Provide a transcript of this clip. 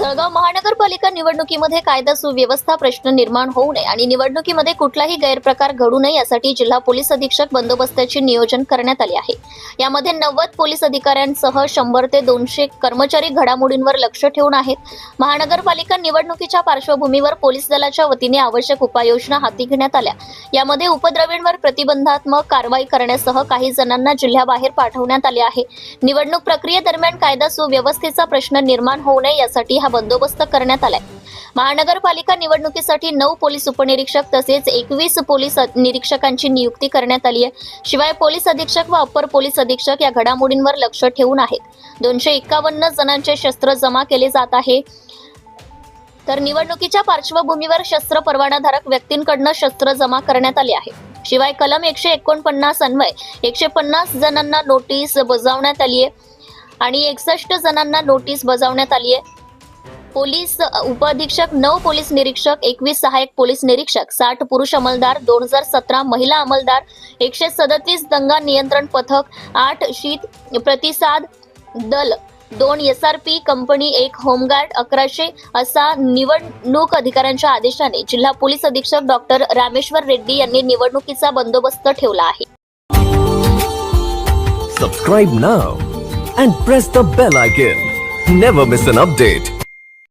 जळगाव महानगरपालिका निवडणुकीमध्ये कायदा सुव्यवस्था प्रश्न निर्माण होऊ नये आणि निवडणुकीमध्ये कुठलाही गैरप्रकार घडू नये यासाठी जिल्हा पोलीस अधीक्षक बंदोबस्ताचे नियोजन करण्यात आले आहे. यामध्ये नव्वद पोलीस अधिकाऱ्यांसह शंभर ते दोनशे कर्मचारी घडामोडींवर लक्ष ठेवून आहेत. महानगरपालिका निवडणुकीच्या पार्श्वभूमीवर पोलीस दलाच्या वतीने आवश्यक उपाययोजना हाती घेण्यात आल्या. यामध्ये उपद्रवींवर प्रतिबंधात्मक कारवाई करण्यासह काही जणांना जिल्ह्याबाहेर पाठवण्यात आले आहे. निवडणूक प्रक्रियेदरम्यान कायदा सुव्यवस्थेचा प्रश्न निर्माण होऊ नये यासाठी हा बंदोबस्त करण्यात आलाय. महानगरपालिका निवडणुकीसाठी नऊ पोलीस उपनिरीक्षक तसेच एकवीस पोलीस निरीक्षकांची नियुक्ती करण्यात आली आहे. शिवाय पोलीस अधीक्षक व अप्पर पोलीस अधीक्षक या घडामोडींवर लक्ष ठेवून आहेत. दोनशे एकावन्न जणांचे शस्त्र जमा केले जात आहे. तर निवडणुकीच्या पार्श्वभूमीवर शस्त्र परवानाधारक व्यक्तींकडनं शस्त्र जमा करण्यात आले आहे. शिवाय कलम एकशे एकोणपन्नास अन्वय एकशे पन्नास जणांना नोटीस बजावण्यात आली आहे आणि एकसष्ट जणांना नोटीस बजावण्यात आली आहे. पोलीस उपअधीक्षक नऊ पोलीस निरीक्षक एकवीस सहाय्यक पोलीस निरीक्षक साठ पुरुष अंमलदार दोन हजार सतरा महिला अंमलदार एकशे सदतीस दंगा नियंत्रण पथक आठ शीत प्रतिसाद दल दोन एस आर पी कंपनी एक होमगार्ड अकराशे असा निवडणूक अधिकाऱ्यांच्या आदेशाने जिल्हा पोलीस अधीक्षक डॉक्टर रामेश्वर रेड्डी यांनी निवडणुकीचा बंदोबस्त ठेवला आहे. Subscribe now and press the bell icon never miss an update